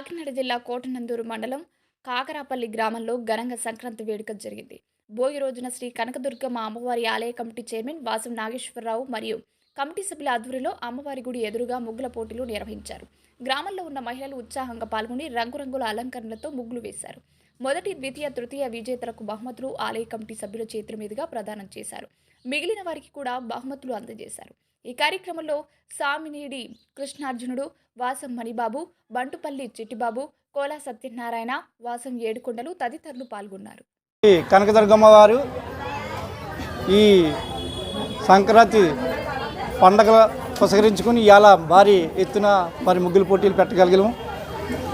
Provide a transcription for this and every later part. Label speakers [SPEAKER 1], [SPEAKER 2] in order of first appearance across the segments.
[SPEAKER 1] కాకినాడ జిల్లా కోటనందూరు మండలం కాకరాపల్లి గ్రామంలో ఘనంగా సంక్రాంతి వేడుక జరిగింది. భోగి రోజున శ్రీ కనకదుర్గమ్మ అమ్మవారి ఆలయ కమిటీ చైర్మన్ వాసం నాగేశ్వరరావు మరియు కమిటీ సభ్యుల ఆధ్వర్యంలో అమ్మవారి గుడి ఎదురుగా ముగ్గుల పోటీలు నిర్వహించారు. గ్రామంలో ఉన్న మహిళలు ఉత్సాహంగా పాల్గొని రంగురంగుల అలంకరణలతో ముగ్గులు వేశారు. మొదటి ద్వితీయ తృతీయ విజేతలకు బహుమతులు ఆలయ కమిటీ సభ్యుల చేతుల మీదుగా ప్రదానం చేశారు. మిగిలిన వారికి కూడా బహుమతులు అందజేశారు. ఈ కార్యక్రమంలో సామినేడి కృష్ణార్జునుడు వాసం మణిబాబు బంటుపల్లి చిట్టిబాబు కోలా సత్యనారాయణ వాసం ఏడుకొండలు తదితరులు పాల్గొన్నారు.
[SPEAKER 2] ఈ కనకదుర్గమ్మ వారు ఈ సంక్రాంతి పండగ పుసకరించుకుని ఇలా భారీ ఎత్తున మరి ముగ్గులు పోటీలు పెట్టగలిగాము.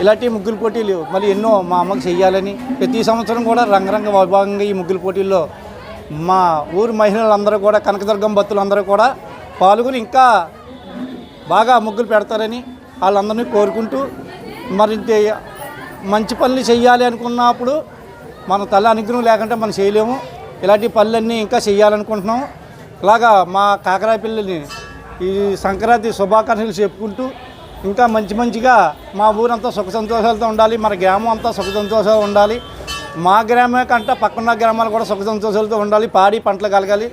[SPEAKER 2] ఇలాంటి ముగ్గులు పోటీలు మళ్ళీ ఎన్నో మా అమ్మకి చెయ్యాలని ప్రతి సంవత్సరం కూడా రంగరంగ వైభవంగా ఈ ముగ్గులు పోటీల్లో మా ఊరు మహిళలందరూ కూడా కనకదుర్గం భక్తులందరూ కూడా పాల్గొని ఇంకా బాగా ముగ్గులు పెడతారని వాళ్ళందరినీ కోరుకుంటూ మరింత మంచి పనులు చేయాలి అనుకున్నప్పుడు మన తల అనుగ్రహం లేకుంటే మనం చేయలేము. ఇలాంటి పనులన్నీ ఇంకా చేయాలనుకుంటున్నాము ఇలాగా మా కాకరాయ పిల్లల్ని ఈ సంక్రాంతి శుభాకాంక్షలు చెప్పుకుంటూ ఇంకా మంచి మంచిగా మా ఊరంతా సుఖ సంతోషాలతో ఉండాలి మన గ్రామం అంతా సుఖ సంతోషాలు ఉండాలి. మా గ్రామే కంటే పక్కన గ్రామాలు కూడా సుఖ సంతోషాలతో ఉండాలి పాడి పంటలు కలగాలి.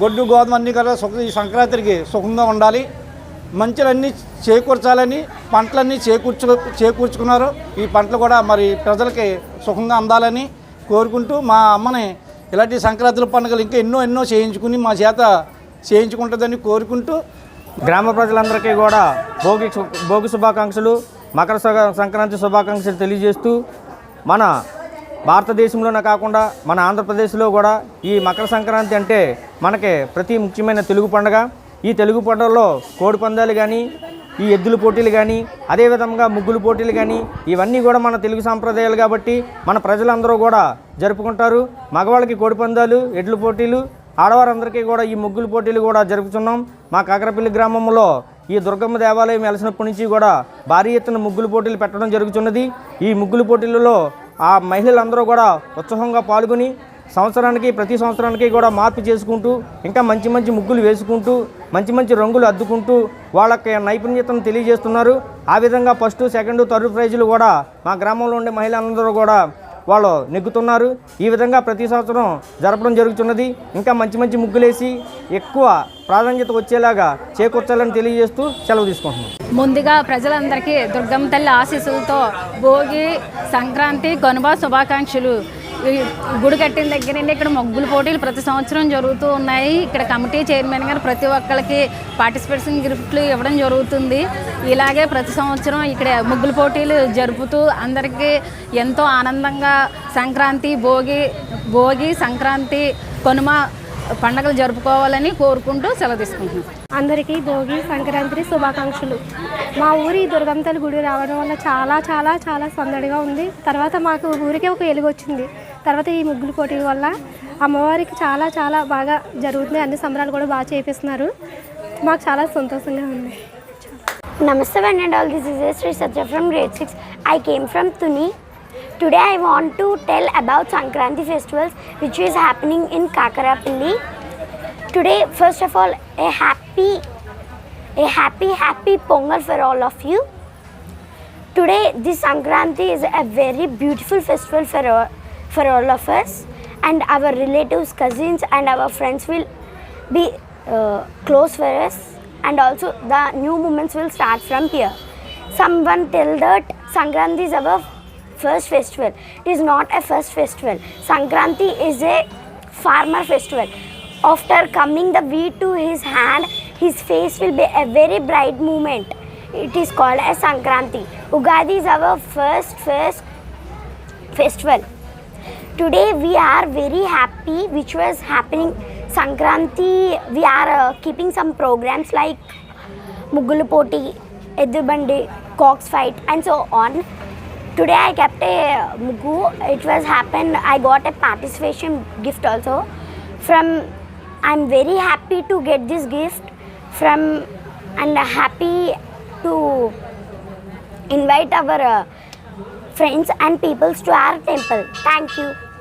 [SPEAKER 2] గొడ్డు గోధుమ అన్నీ కదా సుఖ ఈ సంక్రాంతికి సుఖంగా ఉండాలి. మంచులన్నీ చేకూర్చాలని పంటలన్నీ చేకూర్చు చేకూర్చుకున్నారు. ఈ పంటలు కూడా మరి ప్రజలకి సుఖంగా అందాలని కోరుకుంటూ మా అమ్మని ఇలాంటి సంక్రాంతుల పండుగలు ఇంకా ఎన్నో ఎన్నో చేయించుకుని మా చేత చేయించుకుంటుందని కోరుకుంటూ
[SPEAKER 3] గ్రామ ప్రజలందరికీ కూడా భోగి భోగి శుభాకాంక్షలు మకర సంక్రాంతి శుభాకాంక్షలు తెలియజేస్తూ మన భారతదేశంలోనే కాకుండా మన ఆంధ్రప్రదేశ్లో కూడా ఈ మకర సంక్రాంతి అంటే మనకి ప్రతి ముఖ్యమైన తెలుగు పండుగ. ఈ తెలుగు పండుగలో కోడి పందాలు కానీ ఈ ఎద్దుల పోటీలు కానీ అదేవిధంగా ముగ్గులు పోటీలు కానీ ఇవన్నీ కూడా మన తెలుగు సాంప్రదాయాలు కాబట్టి మన ప్రజలందరూ కూడా జరుపుకుంటారు. మగవాళ్ళకి కోడి పందాలు ఎడ్ల పోటీలు ఆడవారందరికీ కూడా ఈ ముగ్గులు పోటీలు కూడా జరుపుతున్నాం మా కాకరపల్లి గ్రామంలో ఈ దుర్గమ్మ దేవాలయం వెలిసినప్పటి నుంచి కూడా భారీ ఎత్తున ముగ్గులు పోటీలు పెట్టడం జరుగుతున్నది ఈ ముగ్గులు పోటీలలో ఆ మహిళలందరూ కూడా ఉత్సాహంగా పాల్గొని సంవత్సరానికి ప్రతి సంవత్సరానికి కూడా మార్పు చేసుకుంటూ ఇంకా మంచి మంచి ముగ్గులు వేసుకుంటూ మంచి మంచి రంగులు అద్దుకుంటూ వాళ్ళకి నైపుణ్యతను తెలియజేస్తున్నారు. ఆ విధంగా ఫస్ట్ సెకండ్ థర్డ్ ప్రైజులు కూడా మా గ్రామంలో ఉండే మహిళలందరూ కూడా వాళ్ళు నెగ్గుతున్నారు. ఈ విధంగా ప్రతి సంవత్సరం జరపడం జరుగుతున్నది ఇంకా మంచి మంచి ముగ్గులేసి ఎక్కువ ప్రాధాన్యత వచ్చేలాగా చేకూర్చాలని తెలియజేస్తూ సెలవు తీసుకుంటున్నాం.
[SPEAKER 4] ముందుగా ప్రజలందరికీ దుర్గమ్మ తల్లి ఆశీస్సులతో భోగి సంక్రాంతి కనుమ శుభాకాంక్షలు. గుడి కట్టిన దగ్గర నుండి ఇక్కడ ముగ్గులు పోటీలు ప్రతి సంవత్సరం జరుగుతూ ఉన్నాయి. ఇక్కడ కమిటీ చైర్మన్ గారు ప్రతి ఒక్కరికి పార్టిసిపేషన్ గిఫ్ట్లు ఇవ్వడం జరుగుతుంది. ఇలాగే ప్రతి సంవత్సరం ఇక్కడ ముగ్గులు పోటీలు జరుపుతూ అందరికీ ఎంతో ఆనందంగా సంక్రాంతి భోగి భోగి సంక్రాంతి కనుమ పండగలు జరుపుకోవాలని కోరుకుంటూ సెలవు తీసుకుంటున్నాం
[SPEAKER 5] అందరికీ భోగి సంక్రాంతి శుభాకాంక్షలు. మా ఊరి దుర్గంతల గుడి రావడం వల్ల చాలా చాలా చాలా సందడిగా ఉంది. తర్వాత మాకు ఊరికే ఒక వెలుగు వచ్చింది. తర్వాత ఈ ముగ్గులు పోటీ వల్ల అమ్మవారికి చాలా చాలా బాగా జరుగుతుంది. అన్ని సంబరాలు కూడా బాగా చేపిస్తున్నారు. మాకు చాలా సంతోషంగా ఉంది.
[SPEAKER 6] one and all, this is Sri Satya from grade 6. I came from Tuni. Today I want to tell about Sankranti festivals which is happening in Kakarapalli. Today, first of all, a happy, a happy, happy Pongal for all of you. Today, this Sankranti is a very beautiful festival for all, for all of us and our relatives, cousins and our friends will be uh, close for us and also the new moments will start from here. Someone tell that Sankranti is our first festival. It is not a first festival. Sankranti is a farmer festival. After coming the wheat to his hand, his face will be a very bright moment. It is called as Sankranti. Ugadi is our first first festival. Today we are very happy which was happening Sankranti. We are uh, keeping some programs like Muggulu Poti, Edubandi, Cox fight and so on. Today I kept a Mugu. It was happened. I got a participation gift also from. I'm very happy to get this gift from and happy to invite our uh, friends and peoples to our temple. Thank you.